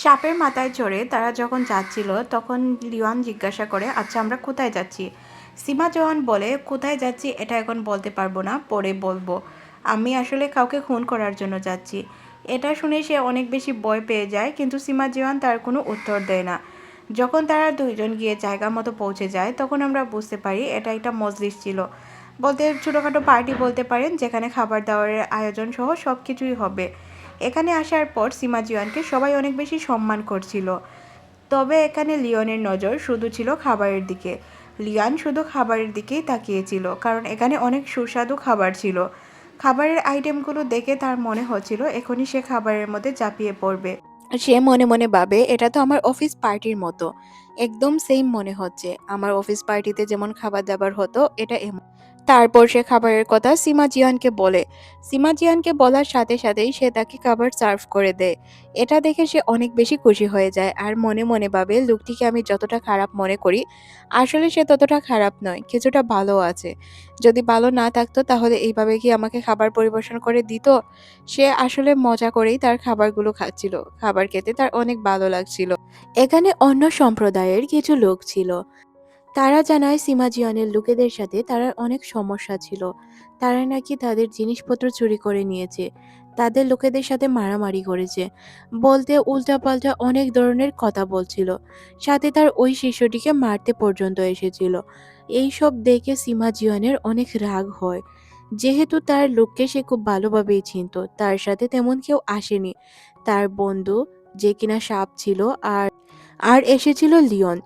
সাপের মাথায় চড়ে তারা যখন যাচ্ছিল, তখন লিওয়ান জিজ্ঞাসা করে আচ্ছা আমরা কোথায় যাচ্ছি? সীমা জওয়ান বলে, কোথায় যাচ্ছি এটা এখন বলতে পারব না, পরে বলব। আমি আসলে কাউকে খুন করার জন্য যাচ্ছি। এটা শুনে সে অনেক বেশি ভয় পেয়ে যায়, কিন্তু সীমা জওয়ান তার কোনো উত্তর দেয় না। যখন তারা দুইজন গিয়ে জায়গা মতো পৌঁছে যায়, তখন আমরা বুঝতে পারি এটা একটা মজলিস ছিল। বলতে ছোটোখাটো পার্টি বলতে পারেন, যেখানে খাবার দাবারের আয়োজন সহ সব কিছুই হবে। এখানে আসার পর সীমা জিওয়ানকে সবাই অনেক বেশি সম্মান করছিল। তবে এখানে লিওনের নজর শুধু ছিল খাবারের দিকে। লিয়ান শুধু খাবারের দিকেই তাকিয়েছিল, কারণ এখানে অনেক সুস্বাদু খাবার ছিল। খাবারের আইটেমগুলো দেখে তার মনে হচ্ছিল, এখনই সে খাবারের মধ্যে চাপিয়ে পড়বে। সে মনে মনে ভাবে, এটা তো আমার অফিস পার্টির মতো। একদম সেম মনে হচ্ছে, আমার অফিস পার্টিতে যেমন খাবার দাবার হতো, এটা এমন। তারপর সে খাবারের কথা সীমা জিয়ানকে বলে। সীমা জিয়ানকে বলার সাথে সাথেই সে তাকে খাবার সার্ভ করে দেয়। এটা দেখে সে অনেক বেশি খুশি হয়ে যায় আর মনে মনে ভাবে, লোকটিকে আমি যতটা খারাপ মনে করি, আসলে সে ততটা খারাপ নয়, কিছুটা ভালো আছে। যদি ভালো না থাকতো তাহলে এইভাবে কি আমাকে খাবার পরিবেশন করে দিত? সে আসলে মজা করেই তার খাবারগুলো খাচ্ছিল। খাবার খেতে তার অনেক ভালো লাগছিল। এখানে অন্য সম্প্রদায়ের কিছু লোক ছিল। তারা জানায় সিমাজিয়ানের লোকেদের সাথে তার অনেক সমস্যা ছিল। তারা নাকি তাদের জিনিসপত্র চুরি করে নিয়েছে। তাদের লোকেদের সাথে মারামারি করেছে। বলতে উল্টাপাল্টা অনেক ধরনের কথা বলছিল। সাথে তার ওই শিশুটিকে মারতে পর্যন্ত এসেছিল। এইসব দেখে সিমাজিয়ানের অনেক রাগ হয়। যেহেতু তার লোককে সে খুব ভালোভাবেই চিনত, তার সাথে তেমন কেউ আসেনি। তার বন্ধু, যে কিনা সাপ ছিল, আর আর এসেছিল লিওন।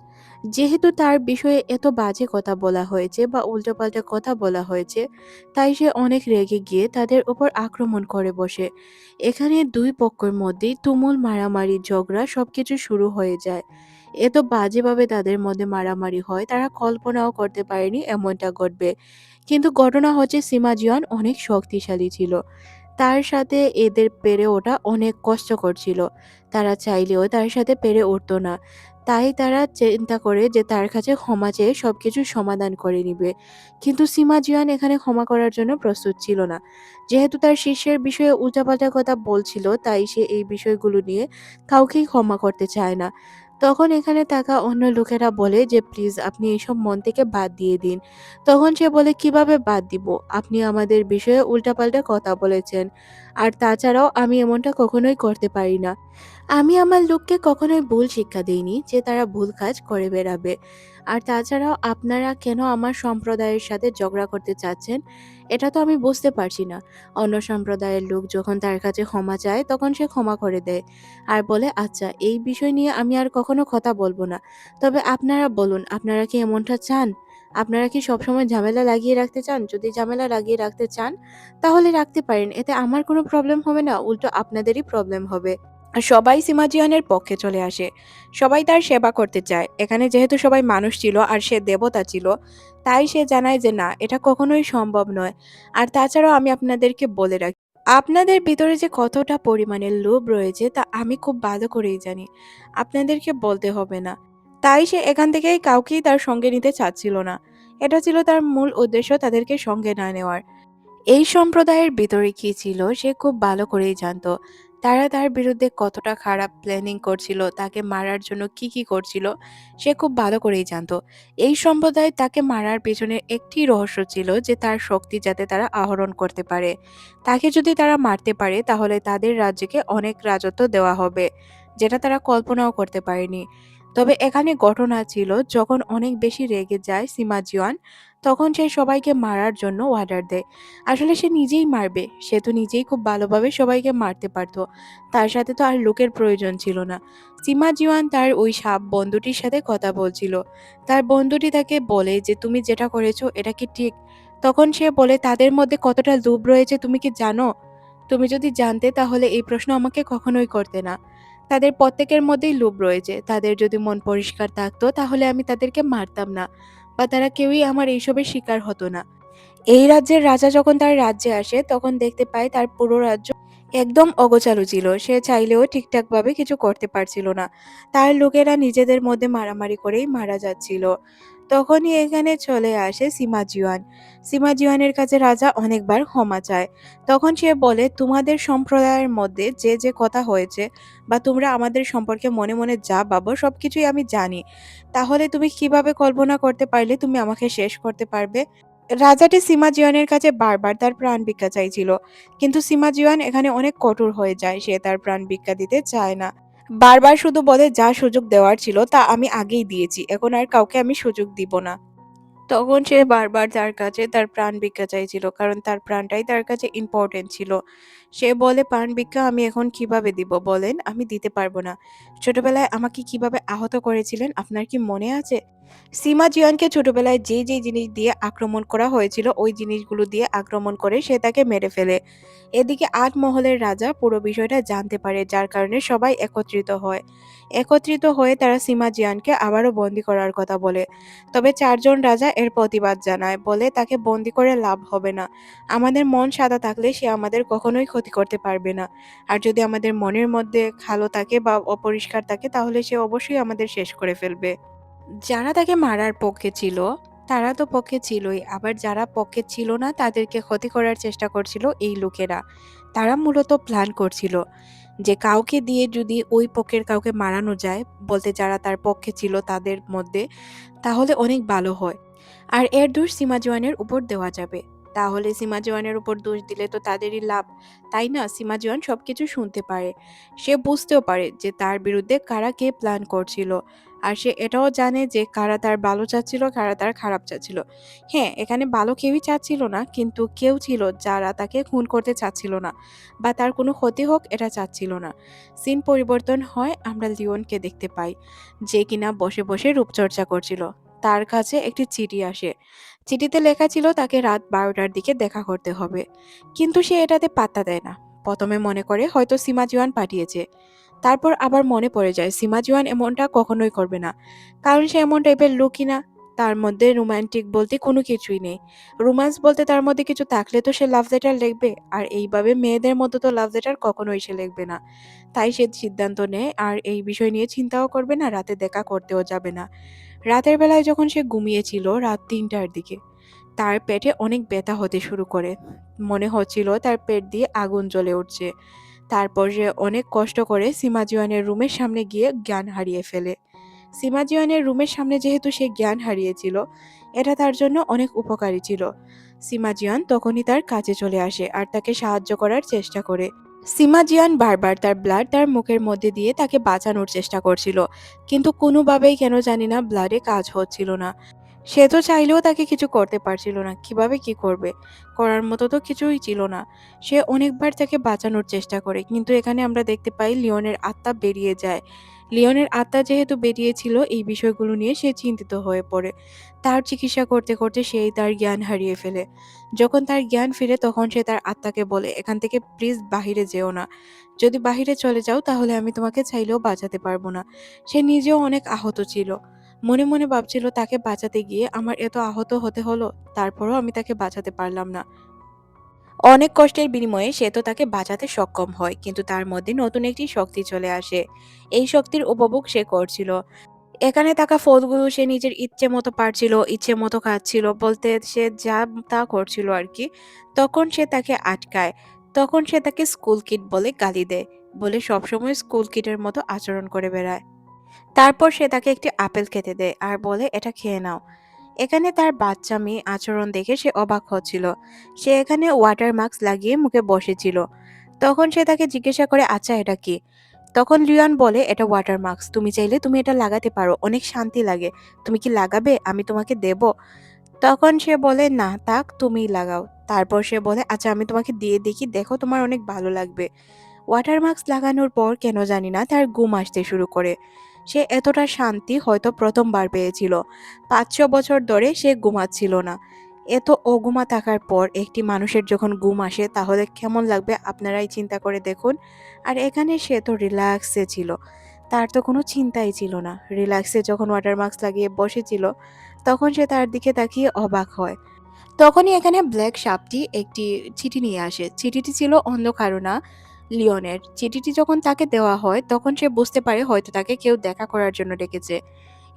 যেহেতু তার বিষয়ে এত বাজে কথা বলা হয়েছে বা উল্টোপাল্টা কথা বলা হয়েছে, তাই সে অনেক রেগে গিয়ে তাদের উপর আক্রমণ করে বসে। এখানে দুই পক্ষের মধ্যেই তুমুল মারামারি ঝগড়া সবকিছু শুরু হয়ে যায়। এত বাজেভাবে তাদের মধ্যে মারামারি হয়, তারা কল্পনাও করতে পারেনি এমনটা ঘটবে। কিন্তু ঘটনা হচ্ছে সিমাজিয়ান অনেক শক্তিশালী ছিল। তার সাথে এদের পেরে ওঠা অনেক কষ্টকর ছিল। তারা চাইলেও তার সাথে পেরে উঠতো না। তাই তারা চিন্তা করে যে তার কাছে ক্ষমা চেয়ে সব কিছু সমাধান করে নিবে। কিন্তু সীমা জিয়ান এখানে ক্ষমা করার জন্য প্রস্তুত ছিল না। যেহেতু তার শিষ্যের বিষয়ে উল্টাপাল্টা কথা বলছিল, তাই সে এই বিষয়গুলো নিয়ে কাউকেই ক্ষমা করতে চায় না। তখন এখানে থাকা অন্য লোকেরা বলে যে, প্লিজ আপনি এইসব মন থেকে বাদ দিয়ে দিন। তখন সে বলে, কীভাবে বাদ দিব? আপনি আমাদের বিষয়ে উল্টাপাল্টা কথা বলেছেন। আর তাছাড়াও আমি এমনটা কখনোই করতে পারি না। আমি আমার লোককে কখনোই ভুল শিক্ষা দিইনি যে তারা ভুল কাজ করে বেড়াবে। আর তাছাড়াও আপনারা কেন আমার সম্প্রদায়ের সাথে ঝগড়া করতে চাচ্ছেন? এটা তো আমি বুঝতে পারছি না। অন্য সম্প্রদায়ের লোক যখন তার কাছে ক্ষমা চায়, তখন সে ক্ষমা করে দেয় আর বলে আচ্ছা এই বিষয় নিয়ে আমি আর কখনো কথা বলব না। তবে আপনারা বলুন, আপনারা কি এমনটা চান? আপনারা কি সবসময় ঝামেলা লাগিয়ে রাখতে চান? যদি ঝামেলা লাগিয়ে রাখতে চান, তাহলে রাখতে পারেন। এতে আমার কোনো প্রবলেম হবে না। উল্টো আপনাদেরই প্রবলেম হবে। সবাই সিমাজিয়ানের পক্ষে চলে আসে। সবাই তার সেবা করতে চায়। এখানে যেহেতু সবাই মানুষ ছিল আর সে দেবতা ছিল, তাই সে জানায় যে, না, এটা কখনোই সম্ভব নয়। আর তাছাড়াও আমি আপনাদেরকে বলে রাখি, আপনাদের ভিতরে যে কতটা পরিমাণের লোভ রয়েছে, তা আমি খুব ভালো করেই জানি। আপনাদেরকে বলতে হবে না। তাই সে এখান থেকেই কাউকেই তার সঙ্গে নিতে চাচ্ছিল না। এটা ছিল তার মূল উদ্দেশ্য তাদেরকে সঙ্গে না নেওয়ার। এই সম্প্রদায়ের ভিতরে কি ছিল, সে খুব ভালো করেই জানতো। তারা তার বিরুদ্ধে কতটা খারাপ প্ল্যানিং করছিল, তাকে মারার জন্য কি কি করছিল, সে খুব ভালো করেই জানত। এই সম্প্রদায় তাকে মারার পেছনে একটি রহস্য ছিল যে তার শক্তি যাতে তারা আহরণ করতে পারে। তাকে যদি তারা মারতে পারে, তাহলে তাদের রাজ্যকে অনেক রাজত্ব দেওয়া হবে, যেটা তারা কল্পনাও করতে পারেনি। তবে এখানে ঘটনা ছিল, যখন অনেক বেশি রেগে যায় সিমাজিওয়ান তখন সে সবাইকে মারার জন্য অর্ডার দেয়। আসলে সে নিজেই মারবে, সে তো নিজেই খুব ভালোভাবে সবাইকে মারতে পারতো, তার সাথে তো আর লোকের প্রয়োজন ছিল না। সীমা জিওয়ান তার ওই সাপ বন্ধুটির সাথে কথা বলছিল। তার বন্ধুটি তাকে বলে যে, তুমি যেটা করেছ, এটা কি ঠিক? তখন সে বলে, তাদের মধ্যে কতটা লোভ রয়েছে, তুমি কি জানো? তুমি যদি জানতে, তাহলে এই প্রশ্ন আমাকে কখনোই করতে না। তাদের প্রত্যেকের মধ্যেই লোভ রয়েছে। তাদের যদি মন পরিষ্কার থাকতো, তাহলে আমি তাদেরকে মারতাম না বা তারা কেউই আমার এইসবের শিকার হতো না। এই রাজ্যের রাজা যখন তার রাজ্যে আসে, তখন দেখতে পায় তার পুরো রাজ্য একদম অগোছালো ছিল। সে চাইলেও ঠিকঠাকভাবে কিছু করতে পারছিল না। তার লোকেরা নিজেদের মধ্যে মারামারি করেই মারা যাচ্ছিল। তখনই এখানে চলে আসে সীমা জিওয়ান সীমা জিওয়ানের কাছে রাজা অনেকবার ক্ষমা চায়। তখন সে বলে, তোমাদের সম্প্রদায়ের মধ্যে যে যে কথা হয়েছে বা তোমরা আমাদের সম্পর্কে মনে মনে যা ভাবো সব কিছুই আমি জানি। তাহলে তুমি কীভাবে কল্পনা করতে পারলে তুমি আমাকে শেষ করতে পারবে? রাজাটি সীমা জিওয়ানের কাছে বারবার তার প্রাণ ভিক্ষা চাইছিল। কিন্তু সীমা জিওয়ান এখানে অনেক কঠোর হয়ে যায়, সে তার প্রাণ ভিক্ষা দিতে চায় না। বারবার শুধু বলে, যা সুযোগ দেওয়ার ছিল, তা আমি আগেই দিয়েছি, এখন আর কাউকে আমি সুযোগ দিব না। তখন সে বারবার তার কাছে তার প্রাণ ভিক্ষা চাইছিল, কারণ তার প্রাণটাই তার কাছে ইম্পর্টেন্ট ছিল। সে বলে, প্রাণ ভিক্ষা আমি এখন কীভাবে দিব? বলেন, আমি দিতে পারব না। ছোটবেলায় আমাকে কীভাবে আহত করেছিলেন, আপনার কি মনে আছে? সীমা জিয়ানকে ছোটবেলায় যে যে জিনিস দিয়ে আক্রমণ করা হয়েছিল, ওই জিনিসগুলো দিয়ে আক্রমণ করে সে তাকে মেরে ফেলে। এদিকে আট মহলের রাজা পুরো বিষয়টা জানতে পারে, যার কারণে সবাই একত্রিত হয়। একত্রিত হয়ে তারা সীমা জিয়ানকে আবারও বন্দি করার কথা বলে। তবে চারজন রাজা এর প্রতিবাদ জানায়, বলে তাকে বন্দি করে লাভ হবে না। আমাদের মন সাদা থাকলে সে আমাদের কখনোই ক্ষতি করতে পারবে না। আর যদি আমাদের মনের মধ্যে খালো থাকে বা অপরিষ্কার থাকে, তাহলে সে অবশ্যই আমাদের শেষ করে ফেলবে। যারা তাকে মারার পক্ষে ছিল, তারা তো পক্ষে ছিলই। আবার যারা পক্ষে ছিল না, তাদেরকে ক্ষতি করার চেষ্টা করছিল এই লোকেরা। তারা মূলত প্ল্যান করছিল যে কাউকে দিয়ে যদি ওই পক্ষের কাউকে মারানো যায়, বলতে যারা তার পক্ষে ছিল তাদের মধ্যে, তাহলে অনেক ভালো হয়। আর এর দোষ সীমা জওয়ানের উপর দেওয়া যাবে। তাহলে সীমা জওয়ানের উপর দোষ দিলে তো তাদেরই লাভ। তাই না? সীমা জওয়ান সবকিছু শুনতে পারে। সে বুঝতেও পারে যে তার বিরুদ্ধে কারা কে প্ল্যান করছিল। আর সে এটাও জানে যে কারা তার ভালো চাচ্ছিল, কারা তার খারাপ চাচ্ছিল। হ্যাঁ এখানে ভালো কেউই চাচ্ছিল না, কিন্তু কেউ ছিল যারা তাকে খুন করতে চাচ্ছিল না বা তার কোনো ক্ষতি হোক এটা চাচ্ছিল না। সিন পরিবর্তন হয়, আমরা লিওনকে দেখতে পাই, যে কিনা বসে বসে রূপচর্চা করছিল। তার কাছে একটি চিঠি আসে। চিঠিতে লেখা ছিল, তাকে রাত বারোটার দিকে দেখা করতে হবে। কিন্তু সে এটাতে পাত্তা দেয় না। প্রথমে মনে করে হয়তো সীমা জিওয়ান পাঠিয়েছে। তারপর আবার মনে পড়ে যায়, সীমা জিওয়ান এমনটা কখনোই করবে না। কারণ সে এমন টাইপের লোকই না, তার মধ্যে রোমান্টিক বলতে কোনো কিছুই নেই। রোম্যান্স বলতে তার মধ্যে কিছু থাকলে তো সে লাভ লেটার লিখবে, আর এইভাবে মেয়েদের মতো তো লাভ লেটার কখনোই সে লিখবে না। তাই সে সিদ্ধান্ত নেয়, আর এই বিষয় নিয়ে চিন্তাও করবে না, রাতে দেখা করতেও যাবে না। রাতের বেলায় যখন সে ঘুমিয়েছিল রাত তিনটার দিকে, তার পেটে অনেক ব্যথা হতে শুরু করে। মনে হচ্ছিল তার পেট দিয়ে আগুন জ্বলে উঠছে। তারপর সে অনেক কষ্ট করে সীমাজিওয়ানের রুমের সামনে গিয়ে জ্ঞান হারিয়ে ফেলে। সীমাজিওয়ানের রুমের সামনে যেহেতু সে জ্ঞান হারিয়েছিল, এটা তার জন্য অনেক উপকারী ছিল। সীমাজিয়ান তখনই তার কাছে চলে আসে আর তাকে সাহায্য করার চেষ্টা করে। সিমাজিয়ান বারবার তার ব্লাড তার মুখের মধ্যে দিয়ে তাকে বাঁচানোর চেষ্টা করছিল, কিন্তু কোনোভাবেই কেন জানি না ব্লাডে কাজ হচ্ছিল না। সে তো চাইলেও তাকে কিছু করতে পারছিল না, কীভাবে কি করবে? করার মতো তো কিছুই ছিল না। সে অনেকবার তাকে বাঁচানোর চেষ্টা করে, কিন্তু এখানে আমরা দেখতে পাই লিওনের আত্মা বেরিয়ে যায়। লিওনের আত্মা যেহেতু বেরিয়েছিল এই বিষয়গুলো নিয়ে সে চিন্তিত হয়ে পড়ে। তার চিকিৎসা করতে করতে সেই তার জ্ঞান হারিয়ে ফেলে। যখন তার জ্ঞান ফিরে তখন সে তার আত্মাকে বলে, এখান থেকে প্লিজ বাহিরে যেও না। যদি বাহিরে চলে যাও তাহলে আমি তোমাকে চাইলেও বাঁচাতে পারব না। সে নিজেও অনেক আহত ছিল। মনে মনে ভাবছিল তাকে বাঁচাতে গিয়ে আমার এত আহত হতে হলো, তারপরও আমি তাকে বাঁচাতে পারলাম না। অনেক কষ্টের বিনিময়ে সে তো তাকে বাঁচাতে সক্ষম হয়, কিন্তু তার মধ্যে নতুন একটি শক্তি চলে আসে। এই শক্তির উপভোগ সে করছিল। এখানে থাকা ফলগুলো সে নিজের ইচ্ছে মতো পারছিল, ইচ্ছে মতো খাচ্ছিল, বলতে সে যা তা করছিল আর কি, তখন সে তাকে আটকায়, তখন সে তাকে স্কুল কিট বলে গালি দেয়, বলে সবসময় স্কুল কিটের মতো আচরণ করে বেড়ায়। তারপর সে তাকে একটি আপেল খেতে দেয় আর বলে, এটা খেয়ে নাও। এখানে তার বাচ্চা মেয়ে আচরণ দেখে সে অবাক হচ্ছিল। সে এখানে ওয়াটার মাস্ক লাগিয়ে মুখে বসেছিল। তখন সে তাকে জিজ্ঞাসা করে আচ্ছা এটা কি? তখন লিওন বলে, এটা ওয়াটার মাস্ক তুমি চাইলে তুমি এটা লাগাতে পারো। অনেক শান্তি লাগে। তুমি কি লাগাবে? আমি তোমাকে দেব। তখন সে বলে, না তাক তুমি লাগাও। তারপর সে বলে আচ্ছা আমি তোমাকে দিয়ে দেখি, দেখো তোমার অনেক ভালো লাগবে। ওয়াটার মাস্ক লাগানোর পর কেন জানি না তার ঘুম আসতে শুরু করে। সে এতটা শান্তি হয়তো প্রথমবার পেয়েছিল। পাঁচ ছ বছর ধরে সে ঘুমাচ্ছিল না। এত অঘুমা থাকার পর একটি মানুষের যখন ঘুম আসে, তাহলে কেমন লাগবে আপনারাই চিন্তা করে দেখুন। আর এখানে সে তো রিল্যাক্সে ছিল। তার তো কোনো চিন্তাই ছিল না। রিল্যাক্সে যখন ওয়াটার মাস্ক লাগিয়ে বসেছিল, তখন সে তার দিকে তাকিয়ে অবাক হয়। তখনই এখানে ব্ল্যাক সাপটি একটি চিঠি নিয়ে আসে। চিঠিটি ছিল অন্য কারও না লিওনের। চিঠিটি যখন তাকে দেওয়া হয়, তখন সে বুঝতে পারে হয়তো তাকে কেউ দেখা করার জন্য ডেকেছে।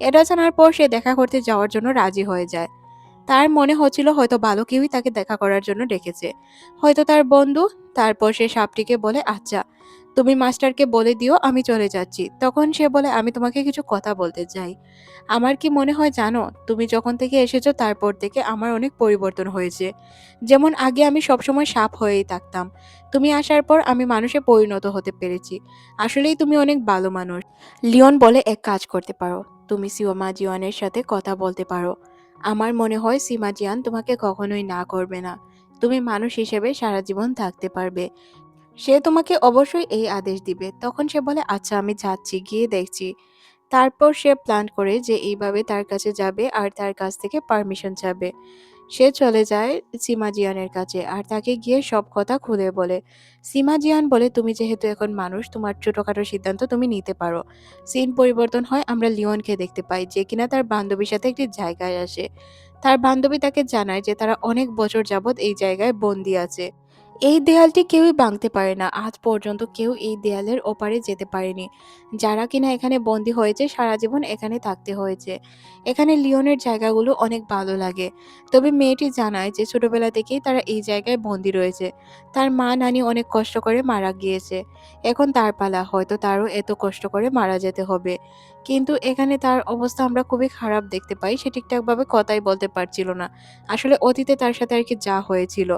এটা জানার পর সে দেখা করতে যাওয়ার জন্য রাজি হয়ে যায়। তার মনে হচ্ছিল হয়তো ভালো কেউই তাকে দেখা করার জন্য ডেকেছে। হয়তো তার বন্ধু, তারপর সে সাপটিকে বলে আচ্ছা তুমি মাস্টারকে বলে দিও, আমি চলে যাচ্ছি। তখন সে বলে, আমি তোমাকে কিছু কথা বলতে চাই। আমার কি মনে হয় জানো, তুমি যখন থেকে এসেছ, তারপর থেকে আমার অনেক পরিবর্তন হয়েছে। যেমন আগে আমি সবসময় সাপ হয়েই থাকতাম। তুমি আসার পর আমি মানুষে পরিণত হতে পেরেছি। আসলেই তুমি অনেক ভালো মানুষ। লিওন বলে, এক কাজ করতে পারো। তুমি সিওমা জিওয়ানের সাথে কথা বলতে পারো। আমার মনে হয় সীমা জিয়ান তোমাকে কখনোই না করবে না। তুমি মানুষ হিসেবে সারা জীবন থাকতে পারবে। সে তোমাকে অবশ্যই এই আদেশ দিবে। তখন সে বলে আচ্ছা আমি যাচ্ছি, গিয়ে দেখছি। তারপর সে প্ল্যান করে যে এইভাবে তার কাছে যাবে আর তার কাছ থেকে পারমিশন চাবে। সে চলে যায় সীমা জিয়ানের কাছে আর তাকে গিয়ে সব কথা খুলে বলে। সীমা জিয়ান বলে, তুমি যেহেতু এখন মানুষ, তোমার ছোটোখাটো সিদ্ধান্ত তুমি নিতে পারো। সিন পরিবর্তন হয়, আমরা লিওনকে দেখতে পাই, যে কিনা তার বান্ধবীর সাথে একটি জায়গায় আসে। তার বান্ধবী তাকে জানায় যে তারা অনেক বছর যাবৎ এই জায়গায় বন্দি আছে। এই দেয়ালটি কেউই ভাঙতে পারে না। আজ পর্যন্ত কেউ এই দেয়ালের ওপারে যেতে পারেনি। যারা কিনা এখানে বন্দি হয়েছে, সারা জীবন এখানে থাকতে হয়েছে। এখানে লিওনের জায়গাগুলো অনেক ভালো লাগে। তবে মেয়েটি জানায় যে, ছোটবেলা থেকেই তারা এই জায়গায় বন্দি রয়েছে। তার মা নানি অনেক কষ্ট করে মারা গিয়েছে। এখন তার পালা, হয়তো তারও এত কষ্ট করে মারা যেতে হবে। কিন্তু এখানে তার অবস্থা আমরা খুবই খারাপ দেখতে পাই। সে ঠিকঠাকভাবে কথাই বলতে পারছিল না। আসলে অতীতে তার সাথে আর কি যা হয়েছিল।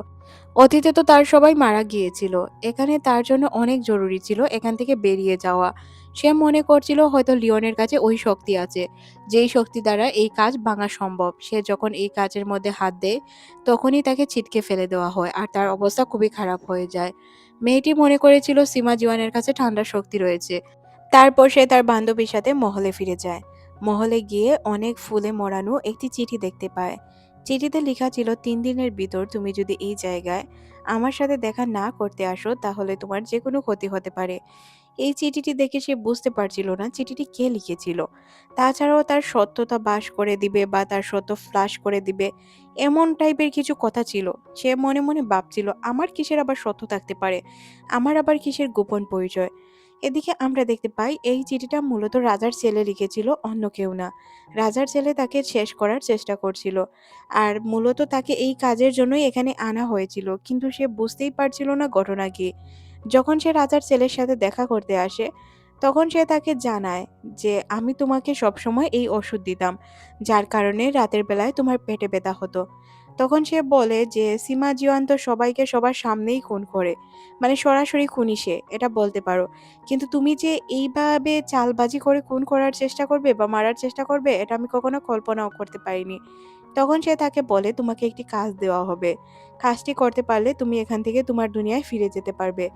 অতীতে তো তার সবাই মারা গিয়েছিল। এখানে তার জন্য অনেক জরুরি ছিল এখান থেকে বেরিয়ে যাওয়া। সে মনে করছিল হয়তো লিওনের কাছে ওই শক্তি আছে। যেই শক্তি দ্বারা এই কাজ ভাঙা সম্ভব। সে যখন এই কাজের মধ্যে হাত দেয়, তখনই তাকে ছিটকে ফেলে দেওয়া হয় আর তার অবস্থা খুবই খারাপ হয়ে যায়। মেয়েটি মনে করেছিল সীমা জিওয়ানের কাছে ঠান্ডা শক্তি রয়েছে। তারপর সে তার বান্ধবীর সাথে মহলে ফিরে যায়। মহলে গিয়ে অনেক ফুলে মোড়ানো একটি চিঠি দেখতে পায়। চিঠিতে লেখা ছিল, তিন দিনের ভিতর তুমি যদি এই জায়গায় আমার সাথে দেখা না করতে আসো, তাহলে তোমার যে কোনো ক্ষতি হতে পারে। এই চিঠিটি দেখে সে বুঝতে পারছিল না চিঠিটি কে লিখেছিল। তাছাড়াও তার সত্যতা বাস করে দিবে বা তার সত্য ফ্লাশ করে দিবে, এমন টাইপের কিছু কথা ছিল। সে মনে মনে ভাবছিল, আমার কিসের আবার সত্য থাকতে পারে? আমার আবার কিসের গোপন পরিচয়? এদিকে আমরা দেখতে পাই, এই চিঠিটা মূলত রাজার ছেলে লিখেছিল, অন্য কেউ না। রাজার ছেলে তাকে শেষ করার চেষ্টা করছিল। আর মূলত তাকে এই কাজের জন্যই এখানে আনা হয়েছিল, কিন্তু সে বুঝতেই পারছিল না ঘটনা কি। যখন সে রাজার ছেলের সাথে দেখা করতে আসে, তখন সে তাকে জানায় যে, আমি তোমাকে সবসময় এই ওষুধ দিতাম, যার কারণে রাতের বেলায় তোমার পেটে ব্যথা হতো। তখন সে বলে যে, সীমা, জিওয়ান তো সবাইকে সবার সামনেই খুন করে। মানে সরাসরি খুনি সে, এটা বলতে পারো। কিন্তু তুমি যে এইভাবে চালবাজি করে খুন করার চেষ্টা করবে বা মারার চেষ্টা করবে, এটা আমি কখনো কল্পনাও করতে পারিনি। তখন সে তাকে বলে, তোমাকে একটি কাজ দেওয়া হবে। কাজটি করতে পারলে তুমি এখান থেকে তোমার দুনিয়ায় ফিরে যেতে পারবে।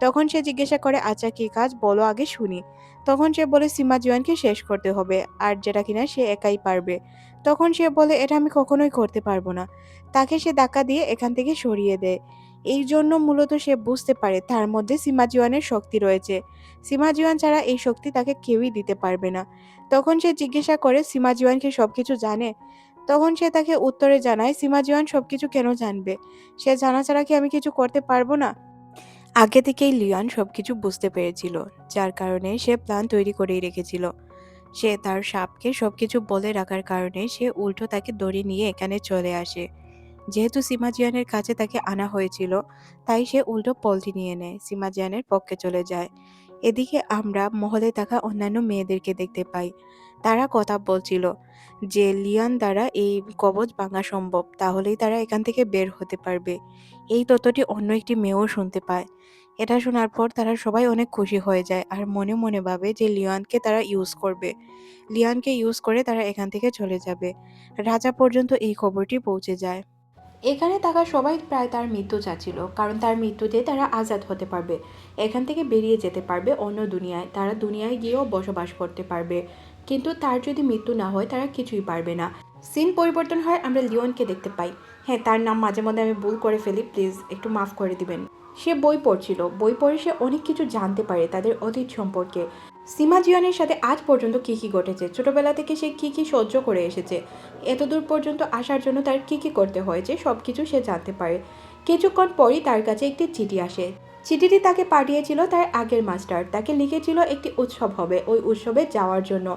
তখন সে জিজ্ঞাসা করে আচ্ছা কি কাজ? বলো আগে শুনি। তখন সে বলে, সীমা জিওয়ানকে শেষ করতে হবে, আর যেটা কিনা সে একাই পারবে। তখন সে বলে, এটা আমি কখনোই করতে পারব না। তাকে সে ধাক্কা দিয়ে এখান থেকে সরিয়ে দেয়। এই জন্য মূলত সে বুঝতে পারে, তার মধ্যে সীমা জিওয়ানের শক্তি রয়েছে। সীমা জিওয়ান ছাড়া এই শক্তি তাকে কেউই দিতে পারবে না। তখন সে জিজ্ঞাসা করে, সীমা জিওয়ানকে সবকিছু জানে? তখন সে তাকে উত্তরে জানায়, সীমা জিওয়ান সবকিছু কেন জানবে? সে জানা ছাড়া কি আমি কিছু করতে পারব না? আগে থেকেই লিয়ান সবকিছু বুঝতে পেরেছিল, যার কারণে সে প্ল্যান তৈরি করেই রেখেছিল। সে তার সাপকে সবকিছু বলে রাখার কারণে সে উল্টো তাকে দড়ি নিয়ে এখানে চলে আসে। যেহেতু সীমা জিয়ানের কাছে তাকে আনা হয়েছিল, তাই সে উল্টো পলটি নিয়ে নেয়, সীমা জিয়ানের পক্ষে চলে যায়। এদিকে আমরা মহলে থাকা অন্যান্য মেয়েদেরকে দেখতে পাই। তারা কথা বলছিল যে লিয়ান দ্বারা এই কবচ ভাঙা সম্ভব, তাহলেই তারা এখান থেকে বের হতে পারবে। এই তথ্যটি অন্য একটি মেয়েও শুনতে পায়। এটা শোনার পর তারা সবাই অনেক খুশি হয়ে যায় আর মনে মনে ভাবে যে লিয়ানকে তারা ইউজ করবে। লিয়ানকে ইউজ করে তারা এখান থেকে চলে যাবে। রাজা পর্যন্ত এই খবরটি পৌঁছে যায়। এখানে থাকা সবাই প্রায় তার মৃত্যু চাচ্ছিল, কারণ তার মৃত্যুতে তারা আজাদ হতে পারবে। এখান থেকে বেরিয়ে যেতে পারবে অন্য দুনিয়ায়, তারা দুনিয়ায় গিয়েও বসবাস করতে পারবে। কিন্তু তার যদি মৃত্যু না হয়, তারা কিছুই পারবে না। সিন পরিবর্তন হয়, আমরা লিওনকে দেখতে পাই। হ্যাঁ তার নাম মাঝে মধ্যে আমি ভুল করে ফেলি, প্লিজ একটু মাফ করে দিবেন। সে বই পড়ছিল। বই পড়ে সে অনেক কিছু জানতে পারে তাদের অতীত সম্পর্কে। সীমা জিয়ানের সাথে আজ পর্যন্ত কী কী ঘটেছে? ছোটবেলা থেকে সে কী কী সহ্য করে এসেছে? এতদূর পর্যন্ত আসার জন্য তার কী কী করতে হয়েছে সব কিছু সে জানতে পারে। কিছুক্ষণ পরই তার কাছে একটি চিঠি আসে। চিঠিটি তাকে পাঠিয়েছিল তার আগের মাস্টার। তাকে লিখেছিল একটি উৎসব হবে ওই উৎসবে যাওয়ার জন্য।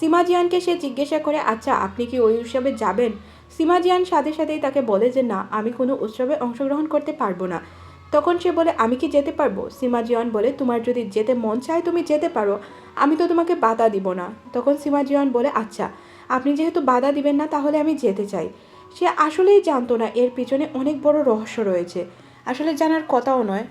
সিমাজিয়ানকে সে জিজ্ঞাসা করে আচ্ছা আপনি কি ওই উৎসবে যাবেন? সিমাজিয়ান সাথে সাথেই তাকে বলে যে, না, আমি কোনো উৎসবে অংশগ্রহণ করতে পারব না। তখন সে বলে, আমি কি যেতে পারব? সিমাজিয়ান বলে, তোমার যদি যেতে মন চায় তুমি যেতে পারো। আমি তো তোমাকে বাধা দিব না। তখন সিমাজিয়ান বলে আচ্ছা আপনি যেহেতু বাধা দিবেন না, তাহলে আমি যেতে চাই। সে আসলেই জানতো না, এর পিছনে অনেক বড় রহস্য রয়েছে। আসলে জানার কথাও নয়।